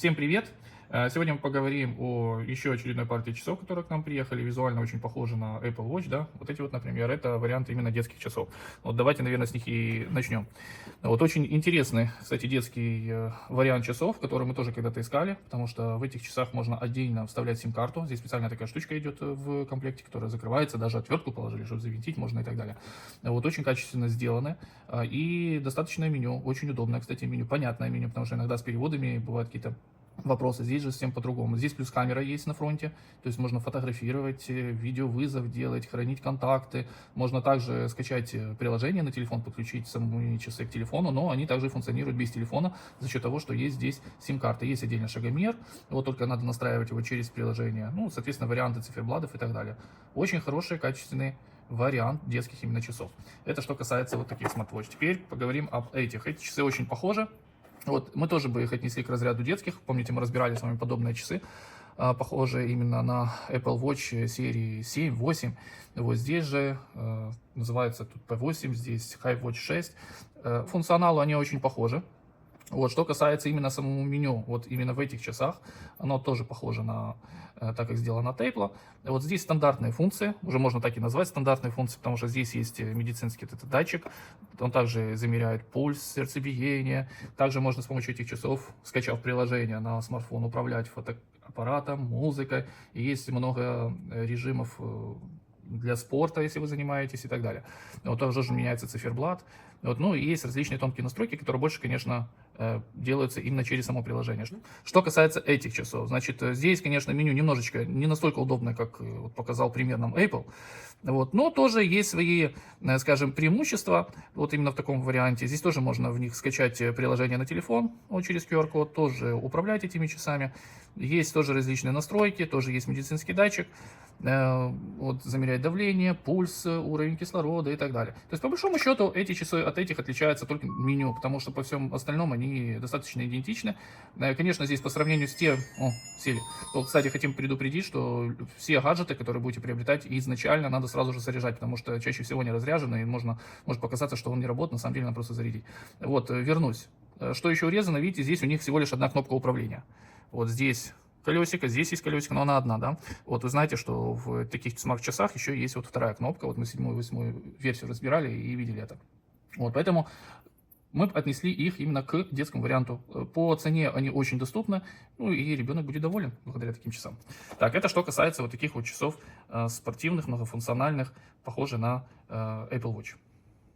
Всем привет! Э, Сегодня мы поговорим о еще очередной партии часов, которые к нам приехали. Визуально очень похожи на Apple Watch, да. Вот эти вот, например, это варианты именно детских часов. Вот давайте, наверное, с них и начнем. Вот очень интересный, кстати, детский э, вариант часов, который мы тоже когда-то искали, потому что в этих часах можно отдельно вставлять сим-карту. Здесь специальная такая штучка идет э, в комплекте, которая закрывается, даже отвертку положили, чтобы завинтить можно и так далее. Вот очень качественно сделаны и достаточное меню, очень удобное, кстати, меню, понятное меню, потому что иногда с переводами бывают какие-то вопросы. Здесь же совсем по-другому. Здесь плюс камера есть на фронте, то есть можно фотографировать, э, видеовызов делать, хранить контакты. Можно также скачать э, приложение на телефон, подключить самые часы к телефону, но они также функционируют без телефона за счет того, что есть здесь сим-карта. Есть отдельно шагомер, вот только надо настраивать его через приложение. Ну, соответственно, варианты циферблатов и так далее. Очень хороший, качественный вариант детских именно часов. Это что касается вот таких смарт-вотч. Теперь поговорим об этих. Эти часы очень похожи. Вот, мы тоже бы их отнесли к разряду детских. Помните, мы разбирали с вами подобные часы, а, похожие именно на Apple Watch серии 7, 8. Вот здесь же э, называется тут P8, здесь High Watch 6. Э, функционалу они очень похожи. Вот, что касается именно самого меню, вот именно в этих часах, оно тоже похоже на, э, так как сделано Тейпла. Вот здесь стандартные функции, уже можно так и назвать стандартные функции, потому что здесь есть э, медицинский этот датчик, он также замеряет пульс, сердцебиение. Также можно с помощью этих часов, скачав приложение на смартфон, управлять фотоаппаратом, музыкой. И есть много э, режимов для спорта, если вы занимаетесь и так далее. Вот тоже меняется циферблат. Вот, ну и есть различные тонкие настройки, которые больше, конечно, э, делаются именно через само приложение. Что касается этих часов, значит, э, здесь, конечно, меню немножечко не настолько удобное, как э, вот, показал пример нам Apple, вот, но тоже есть свои, скажем, преимущества, вот именно в таком варианте. Здесь тоже можно в них скачать приложение на телефон, вот через QR-код, тоже управлять этими часами. Есть тоже различные настройки, тоже есть медицинский датчик, вот, замерять давление, пульс, уровень кислорода и так далее. То есть, по большому счету, эти часы от этих отличаются только меню, потому что по всем остальном они достаточно идентичны. Э, конечно, здесь по сравнению с тем... О, сели. Вот, кстати, хотим предупредить, что все гаджеты, которые будете приобретать, изначально надо сразу же заряжать, потому что чаще всего не разряжены, и можно, может показаться, что он не работает, на самом деле надо просто зарядить. Вот, э, вернусь. Э, что еще урезано, видите, здесь у них всего лишь одна кнопка управления. Вот здесь колесико, здесь есть колесико, но она одна, да. Вот вы знаете, что в таких смарт-часах еще есть вот вторая кнопка. Вот мы седьмую, восьмую версию разбирали и видели это. Вот, поэтому мы отнесли их именно к детскому варианту. По цене они очень доступны, ну и ребенок будет доволен благодаря таким часам. Так, это что касается вот таких вот часов э, спортивных, многофункциональных, похожих на э, Apple Watch.